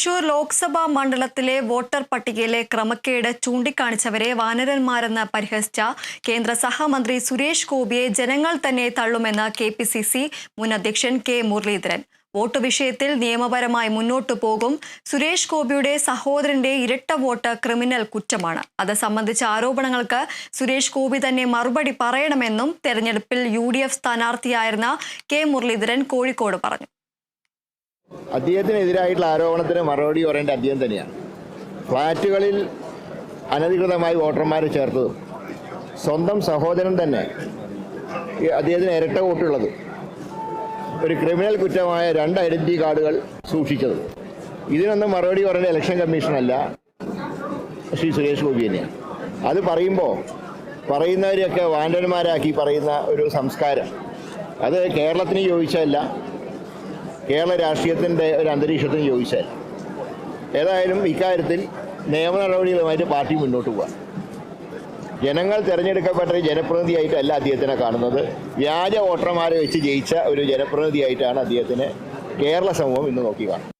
തൃശൂർ ലോക്സഭാ മണ്ഡലത്തിലെ വോട്ടർ പട്ടികയിലെ ക്രമക്കേട് ചൂണ്ടിക്കാണിച്ചവരെ വാനരന്മാരെന്ന് പരിഹസിച്ച കേന്ദ്ര സഹമന്ത്രി സുരേഷ് ഗോപിയെ ജനങ്ങൾ തന്നെ തള്ളുമെന്ന് കെ പി സി സി മുൻ അധ്യക്ഷൻ കെ മുരളീധരൻ. വോട്ട് വിഷയത്തിൽ നിയമപരമായി മുന്നോട്ടു പോകും. സുരേഷ് ഗോപിയുടെ സഹോദരന്റെ ഇരട്ട വോട്ട് ക്രിമിനൽ കുറ്റമാണ്. അത് സംബന്ധിച്ച ആരോപണങ്ങൾക്ക് സുരേഷ് ഗോപി തന്നെ മറുപടി പറയണമെന്നും തെരഞ്ഞെടുപ്പിൽ യു സ്ഥാനാർത്ഥിയായിരുന്ന കെ മുരളീധരൻ കോഴിക്കോട് പറഞ്ഞു. അദ്ദേഹത്തിനെതിരായിട്ടുള്ള ആരോപണത്തിന് മറുപടി പറയേണ്ട അദ്ദേഹം തന്നെയാണ്. ഫ്ളാറ്റുകളിൽ അനധികൃതമായി വോട്ടർമാരെ ചേർത്തതും സ്വന്തം സഹോദരൻ തന്നെ അദ്ദേഹത്തിന് ഇരട്ട വോട്ടുള്ളത് ഒരു ക്രിമിനൽ കുറ്റമായ രണ്ട് ഐഡന്റിറ്റി കാർഡുകൾ സൂക്ഷിച്ചത്. ഇതിനൊന്നും മറുപടി പറയേണ്ട ഇലക്ഷൻ കമ്മീഷനല്ല ശ്രീ സുരേഷ് ഗോപി തന്നെയാണ്. അത് പറയുമ്പോൾ പറയുന്നവരെയൊക്കെ വാണ്ടന്മാരാക്കി പറയുന്ന ഒരു സംസ്കാരം. അത് കേരളത്തിന് യോജിച്ചതല്ല കേരള രാഷ്ട്രീയത്തിന്റെ ഒരു അന്തരീക്ഷത്തിന് യോജിച്ചാൽ ഏതായാലും ഇക്കാര്യത്തിൽ നിയമ നടപടികളുമായിട്ട് പാർട്ടി മുന്നോട്ട് പോകാം ജനങ്ങൾ തിരഞ്ഞെടുക്കപ്പെട്ട ജനപ്രതിനിധിയായിട്ടല്ല അദ്ദേഹത്തിനെ കാണുന്നത്. വ്യാജ വോട്ടർമാരെ വെച്ച് ജയിച്ച ഒരു ജനപ്രതിനിധിയായിട്ടാണ് അദ്ദേഹത്തിനെ കേരള സമൂഹം ഇന്ന് നോക്കി കാണുന്നത്.